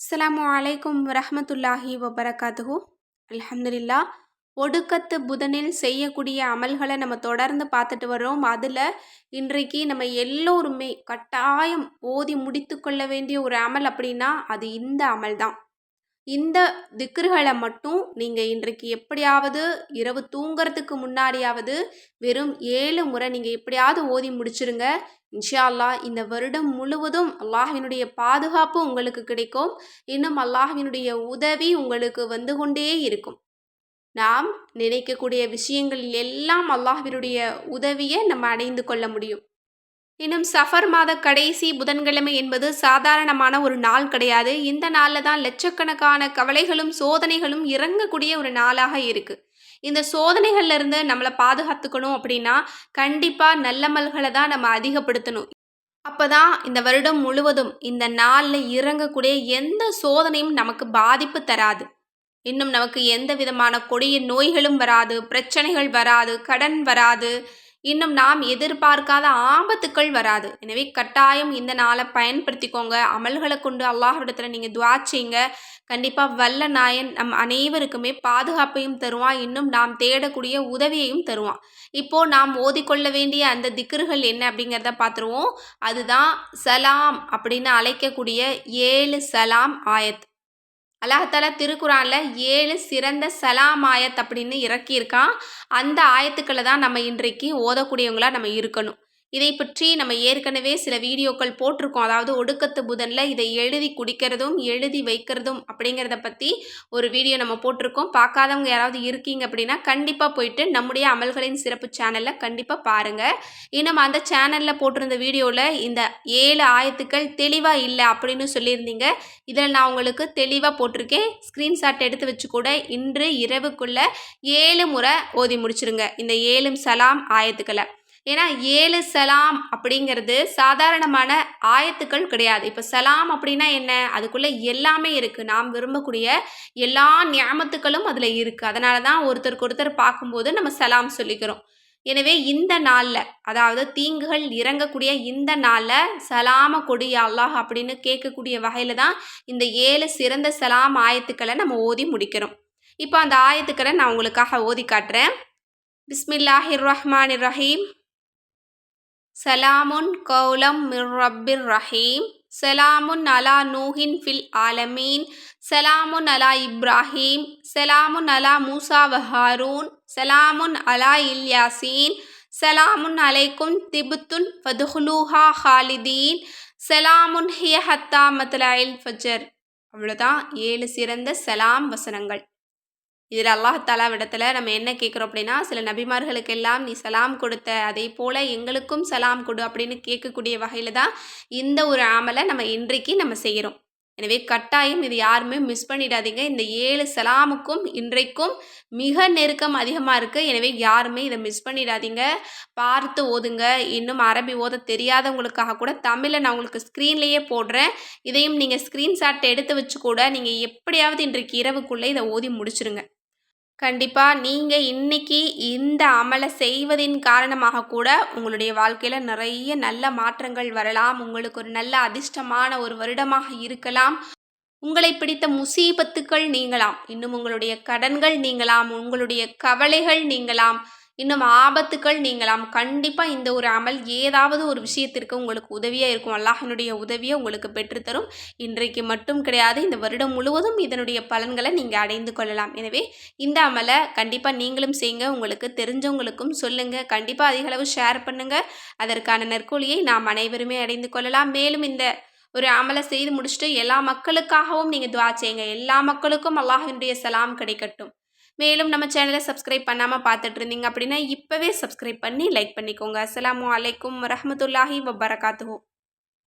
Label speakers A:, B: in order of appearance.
A: அஸ்ஸலாமு அலைக்கும் வரஹ்மத்துல்லாஹி வபரகாத்துஹு. அலமதுல்லா ஒடுக்கத்து புதனில் செய்யக்கூடிய அமல்களை நம்ம தொடர்ந்து பார்த்துட்டு வர்றோம். அதில் இன்றைக்கு நம்ம எல்லோருமே கட்டாயம் ஓதி முடித்து கொள்ள வேண்டிய ஒரு அமல் அப்படின்னா அது இந்த அமல் தான் இந்த திக்ருகளை மட்டும் நீங்கள் இன்றைக்கு எப்படியாவது இரவு தூங்குறதுக்கு முன்னாடியாவது வெறும் ஏழு முறை நீங்கள் எப்படியாவது ஓதி முடிச்சிருங்க. இன்ஷா அல்லாஹ் இந்த வருடம் முழுவதும் அல்லாஹ்வினுடைய பாதுகாப்பு உங்களுக்கு கிடைக்கும். இன்னும் அல்லாஹ்வினுடைய உதவி உங்களுக்கு வந்து கொண்டே இருக்கும். நாம் நினைக்கக்கூடிய விஷயங்களில் எல்லாம் அல்லாஹ்வினுடைய உதவியை நம்ம அடைந்து கொள்ள முடியும். இன்னும் சஃபர் மாத கடைசி புதன்கிழமை என்பது சாதாரணமான ஒரு நாள் கிடையாது. இந்த நாளில் தான் லட்சக்கணக்கான கவலைகளும் சோதனைகளும் இறங்கக்கூடிய ஒரு நாளாக இருக்குது இந்த சோதனைகள்ல இருந்து நம்மளை பாதுகாத்துக்கணும் அப்படின்னா கண்டிப்பாக நல்லமல்களை தான் நம்ம அதிகப்படுத்தணும். அப்போ தான் இந்த வருடம் முழுவதும் இந்த நாளில் இறங்கக்கூடிய எந்த சோதனையும் நமக்கு பாதிப்பு தராது. இன்னும் நமக்கு எந்த விதமான கொடிய நோய்களும் வராது பிரச்சனைகள் வராது கடன் வராது இன்னும் நாம் எதிர்பார்க்காத ஆபத்துக்கள் வராது. எனவே கட்டாயம் இந்த நாளை பயன்படுத்திக்கோங்க. அமல்களை கொண்டு அல்லாஹ்விடத்தில் நீங்கள் துவா செய்யுங்க. கண்டிப்பாக வல்ல நாயன் நம் அனைவருக்குமே பாதுகாப்பையும் தருவான். இன்னும் நாம் தேடக்கூடிய உதவியையும் தருவான். இப்போ நாம் ஓதிக்கொள்ள வேண்டிய அந்த திக்ருகள் என்ன அப்படிங்கிறத பார்த்துருவோம். அதுதான் சலாம் அப்படின்னு அழைக்கக்கூடிய ஏழு சலாம் ஆயத். அல்லாஹால திருக்குறானில் ஏழு சிறந்த சலாம் ஆயத் அப்படின்னு இறக்கியிருக்கான். அந்த ஆயத்துக்களை தான் நம்ம இன்றைக்கு ஓதக்கூடியவங்களாக நம்ம இருக்கணும். இதை பற்றி நம்ம ஏற்கனவே சில வீடியோக்கள் போட்டிருக்கோம். அதாவது ஒடுக்கத்து புதனில் இதை எழுதி குடிக்கிறதும் எழுதி வைக்கிறதும் அப்படிங்கிறத பற்றி ஒரு வீடியோ நம்ம போட்டிருக்கோம். பார்க்காதவங்க யாராவது இருக்கீங்க அப்படின்னா கண்டிப்பாக போயிட்டு நம்முடைய அமல்களின் சிறப்பு சேனலில் கண்டிப்பாக பாருங்கள் இன்னும் அந்த சேனலில் போட்டிருந்த வீடியோவில் இந்த ஏழு ஆயத்துக்கள் தெளிவாக இல்லை அப்படின்னு சொல்லியிருந்தீங்க. இதில் நான் உங்களுக்கு தெளிவாக போட்டிருக்கேன். ஸ்க்ரீன்ஷாட் எடுத்து வச்சு கூட இன்று இரவுக்குள்ளே ஏழு முறை ஓதி முடிச்சிருங்க. இந்த ஏழும் சலாம் ஆயத்துக்களை. ஏன்னா ஏழு சலாம் அப்படிங்கிறது சாதாரணமான ஆயத்துக்கள் கிடையாது. இப்போ சலாம் அப்படின்னா என்ன? அதுக்குள்ளே எல்லாமே இருக்குது நாம் விரும்பக்கூடிய எல்லா ஞாபகத்துக்களும் அதில் இருக்குது அதனால தான் ஒருத்தருக்கு ஒருத்தர் பார்க்கும்போது நம்ம சலாம் சொல்லிக்கிறோம். எனவே இந்த நாளில் அதாவது தீங்குகள் இறங்கக்கூடிய இந்த நாளில் சலாம கொடி அல்லாஹ் அப்படின்னு கேட்கக்கூடிய வகையில் தான் இந்த ஏழு சிறந்த சலாம் ஆயத்துக்களை நம்ம ஓதி முடிக்கிறோம். இப்போ அந்த ஆயத்துக்களை நான் உங்களுக்காக ஓதி காட்டுறேன். பிஸ்மில்லாஹிர் ரஹ்மான் ரஹீம் சலாமுன் கௌலம் மிர் ரப்பிர் ரஹீம் சலாமுன் அலா நூஹின் ஃபில் ஆலமீன் சலாமுன் அலா இப்ராஹீம் சலாமுன் அலா மூசா வஹாரூன் சலாமுன் அலா இல்யாசீன் சலாமுன் அலைக்கும் திபுத்துன் ஃபதுஹ்லூஹா ஹாலிதீன் சலாமுன் ஹிய ஹத்தா மத்லாயில் ஃபஜர். அவ்வளோதான் ஏழு சிறந்த சலாம் வசனங்கள். இதில் அல்லாஹாலா விடத்தில் நம்ம என்ன கேட்குறோம் அப்படின்னா சில நபிமார்களுக்கெல்லாம் நீ சலாம் கொடுத்த அதே போல் எங்களுக்கும் சலாம் கொடு அப்படின்னு கேட்கக்கூடிய வகையில் தான் இந்த ஒரு ஆமலை நம்ம இன்றைக்கு நம்ம செய்கிறோம். எனவே கட்டாயம் இது யாருமே மிஸ் பண்ணிடாதீங்க. இந்த ஏழு சலாமுக்கும் இன்றைக்கும் மிக நெருக்கம் அதிகமாக இருக்குது எனவே யாருமே இதை மிஸ் பண்ணிடாதீங்க. பார்த்து ஓதுங்க. இன்னும் அரபி ஓத தெரியாதவங்களுக்காக கூட தமிழை நான் உங்களுக்கு ஸ்க்ரீன்லேயே போடுறேன். இதையும் நீங்கள் ஸ்க்ரீன்ஷாட் எடுத்து வச்சு கூட நீங்கள் எப்படியாவது இன்றைக்கு இரவுக்குள்ளே இதை ஓதி முடிச்சிருங்க. கண்டிப்பாக நீங்கள் இன்றைக்கி இந்த அமலை செய்வதின் காரணமாக கூட உங்களுடைய வாழ்க்கையில் நிறைய நல்ல மாற்றங்கள் வரலாம். உங்களுக்கு ஒரு நல்ல அதிர்ஷ்டமான ஒரு வருடமாக இருக்கலாம். உங்களை பிடித்த முசீபத்துக்கள் நீங்களாம் இன்னும் உங்களுடைய கடன்கள் நீங்களாம் உங்களுடைய கவலைகள் நீங்களாம் இன்னும் ஆபத்துக்கள் நீங்களாம் கண்டிப்பாக இந்த ஒரு அமல் ஏதாவது ஒரு விஷயத்திற்கு உங்களுக்கு உதவியாக இருக்கும். அல்லாஹினுடைய உதவியை உங்களுக்கு பெற்றுத்தரும். இன்றைக்கு மட்டும் கிடையாது. இந்த வருடம் முழுவதும் இதனுடைய பலன்களை நீங்கள் அடைந்து கொள்ளலாம். எனவே இந்த அமலை கண்டிப்பாக நீங்களும் செய்யுங்க. உங்களுக்கு தெரிஞ்சவங்களுக்கும் சொல்லுங்கள் கண்டிப்பாக அதிகளவு ஷேர் பண்ணுங்கள் அதற்கான நற்கூலியை நாம் அனைவருமே அடைந்து கொள்ளலாம். மேலும் இந்த ஒரு அமலை செய்து முடிச்சுட்டு எல்லா மக்களுக்காகவும் நீங்கள் துவா செய்யுங்க. எல்லா மக்களுக்கும் அல்லாஹினுடைய சலாம் கிடைக்கட்டும். மேலும் நம்ம சேனலை சப்ஸ்கிரைப் பண்ணாமல் பார்த்துட்டு இருந்தீங்க அப்படின்னா இப்போவே சப்ஸ்கிரைப் பண்ணி லைக் பண்ணிக்கோங்க. அஸ்லாம் வலைக்கம் வரமத்துல்லாஹி வபரகாத்துஹூ.